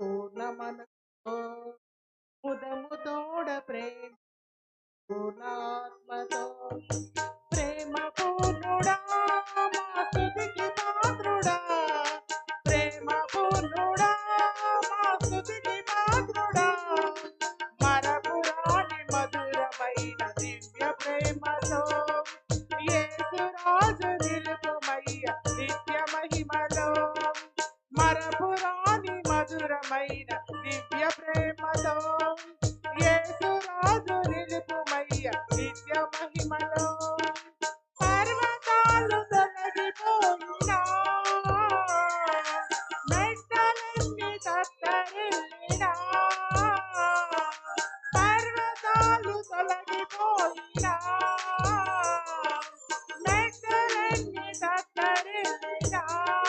పూర్ణ మనతో ఉదము తోడ ప్రేమ పూర్ణాత్మతో ప్రేమ పూర్ణుడా స్థుతికి పాత్రుడా. ప్రేమ పూర్ణుడా స్థుతికి పాత్రుడా. మరపురాని మధురమైన దివ్య ప్రేమతో ఏసురాజు నిలుపుమయ్య నిత్య మహిమలో మరపురా మధురమైన దివ్య ప్రేమతో యేసురాజు నిలుపుమయ్య. నిత్య మహిమలో పర్వతాలు తొలగిపోయినా. మెట్టలన్నీ తత్తరిల్లినా. పర్వతాలు తొలగిపోయినా. మెట్టలన్నీ తత్తరిల్లినా.